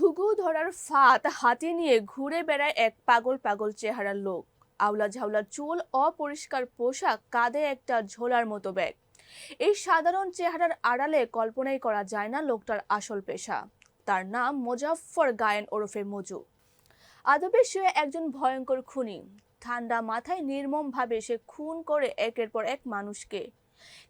ঘুঘু ধরার ফাঁদ হাতে নিয়ে ঘুরে বেড়ায় এক পাগল পাগল চেহারার লোক। আওলা ঝাউলা চুল অপরিষ্কার পোশাক, কাঁধে একটা ঝোলার মতো ব্যাগ। এই সাধারণ চেহারার আড়ালে কল্পনাই করা যায় না লোকটার আসল পেশা। তার নাম মোজাফফর গায়েন ওরফে মজু। আদবে সে একজন ভয়ঙ্কর খুনি। ঠান্ডা মাথায় নির্মমভাবে সে খুন করে একের পর এক মানুষকে।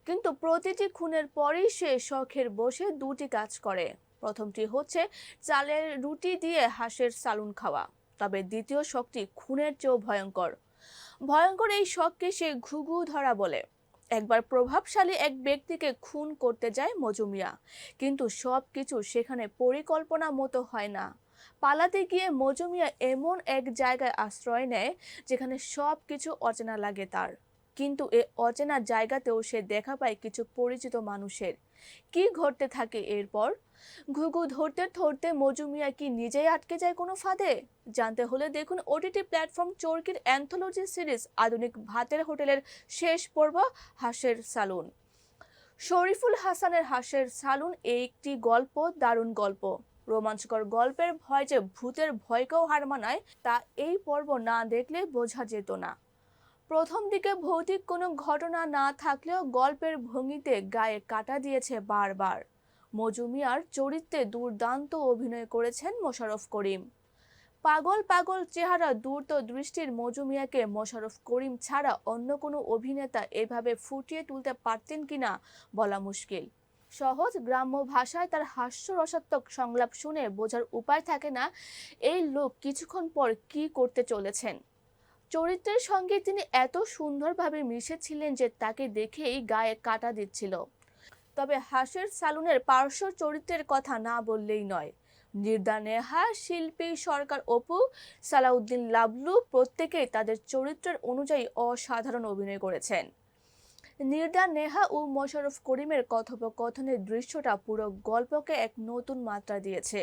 কিন্তু প্রতিটি খুনের পরেই সে শখের বসে দুটি কাজ করে। প্রথমটি হচ্ছে চালের রুটি দিয়ে হাঁসের সালুন খাওয়া, তবে দ্বিতীয় শখটি খুনের চেয়েও ভয়ঙ্কর। ভয়ঙ্কর এই শখকে সে ঘুঘু ধরা বলে। একবার প্রভাবশালী এক ব্যক্তিকে খুন করতে যায় মজুমিয়া, কিন্তু সব কিছু সেখানে পরিকল্পনা মতো হয় না। পালাতে গিয়ে মজুমিয়া এমন এক জায়গায় আশ্রয় নেয় যেখানে সব কিছু অচেনা লাগে তার। কিন্তু এ অচেনা জায়গাতেও সে দেখা পায় কিছু পরিচিত মানুষের। কি ঘটতে থাকে এরপর? ঘুঘু ধরতে ধরতে মজুমিয়া কি নিজেই আটকে যায় কোনো ফাঁদে? জানতে হলে দেখুন ওটিটি প্ল্যাটফর্ম চরকির অ্যান্থোলজি সিরিজ আধুনিক ভাতের হোটেলের শেষ পর্ব, হাঁসের সালুন শরীফুল হাসানের হাঁসের সালুন একটি গল্প, দারুণ গল্প। রোমাঞ্চকর গল্পের ভয় যে ভূতের ভয়কেও হার মানায়, তা এই পর্ব না দেখলে বোঝা যেত না। প্রথম দিকে ভৌতিক কোনো ঘটনা না থাকলেও গল্পের ভঙ্গিতে গায়ে কাটা দিয়েছে বারবার। মজুমিয়ার চরিত্রে দুর্দান্ত অভিনয় করেছেন মোশাররফ করিম। পাগল পাগল চেহারা দূরত দৃষ্টির মজুমিয়াকে মোশাররফ করিম ছাড়া অন্য কোনো অভিনেতা এভাবে ফুটিয়ে তুলতে পারতেন কিনা বলা মুশকিল। সহজ গ্রাম্য ভাষায় তার হাস্যরসাত্মক সংলাপ শুনে বোঝার উপায় থাকে না, এই লোক কিছুক্ষণ পর কি করতে চলেছেন? চরিত্রের সঙ্গে তিনি এত সুন্দরভাবে মিশেছিলেন যে তাকে দেখেই গায়ে কাটা দিচ্ছিল। তবে হাসের সালুনের পার্শ্ব চরিত্রের কথা না বললেই নয়। নির্দা নেহা, শিল্পী সরকার অপু, সালাউদ্দিন লাবলু প্রত্যেকেই তাদের চরিত্রের অনুযায়ী অসাধারণ অভিনয় করেছেন। নির্দা নেহা ও মোশাররফ করিমের কথোপকথনের দৃশ্যটা পুরো গল্পকে এক নতুন মাত্রা দিয়েছে।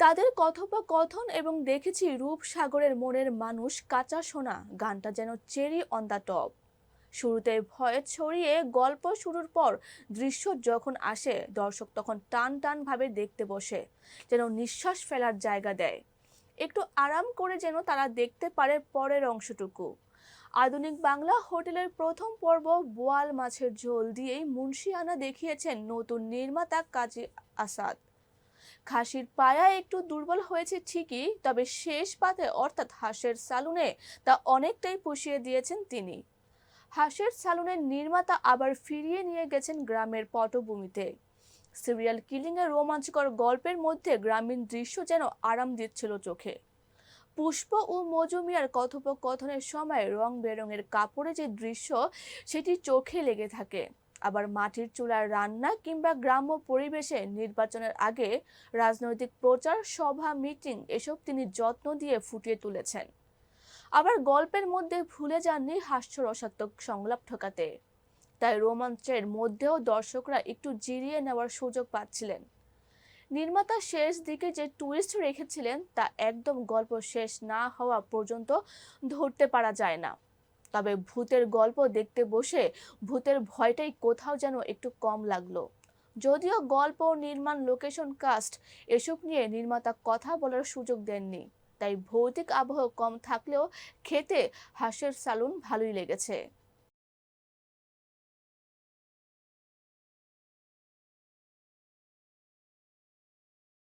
তাদের কথোপকথন এবং দেখেছি রূপসাগরের মনের মানুষ কাঁচা সোনা, গানটা যেন চেরি অন দ্য টপ শুরুতে ভয়ে ছড়িয়ে গল্প শুরুর পর দৃশ্য যখন আসে, দর্শক তখন টান টান ভাবে দেখতে বসে, যেন নিঃশ্বাস ফেলার জায়গা দেয়। একটু আরাম করে যেন তারা দেখতে পারে পরের অংশটুকু। আধুনিক বাংলা হোটেলের প্রথম পর্ব বোয়াল মাছের ঝোল দিয়েই মুন্সিয়ানা দেখিয়েছেন নতুন নির্মাতা কাজী আসাদ। খাসির পায়া একটু দুর্বল হয়েছে ঠিকই, তবে শেষ পাতে অর্থাৎ হাঁসের সালুনে তা অনেকটাই পুষিয়ে দিয়েছেন তিনি। হাঁসের সালুনের নির্মাতা আবার ফিরিয়ে নিয়ে গেছেন গ্রামের পটভূমিতে। সিরিয়াল কিলিং এর রোমাঞ্চকর গল্পের মধ্যে গ্রামীণ দৃশ্য যেন আরাম দিচ্ছিল চোখে। পুষ্প ও মজুমিয়ার কথোপকথনের সময় রং বেরঙের কাপড়ে যে দৃশ্য, সেটি চোখে লেগে থাকে। আবার মাটির চুলার রান্না কিংবা গ্রাম্য পরিবেশে নির্বাচনের আগে রাজনৈতিক প্রচার, সভা, মিটিং এসব তিনি যত্ন দিয়ে ফুটিয়ে তুলেছেন। আবার গল্পের মধ্যে ভুলে যাননি হাস্যরসাত্মক সংলাপ ঠকাতে। তাই রোমাঞ্চের মধ্যেও দর্শকরা একটু জিরিয়ে নেওয়ার সুযোগ পাচ্ছিলেন। নির্মাতা শেষ দিকে যে টুইস্ট রেখেছিলেন তা একদম গল্প শেষ না হওয়া পর্যন্ত ধরতে পারা যায় না। তবে ভূতের গল্প দেখতে বসে ভূতের ভয়টাই কোথাও যেন একটু কম লাগল। যদিও গল্প নির্মাণ লোকেশন কাস্ট এসব নিয়ে নির্মাতা কথা বলার সুযোগ দেননি, তাই ভৌতিক আবহ কম থাকলেও খেতে হাসের সালুন ভালোই লেগেছে।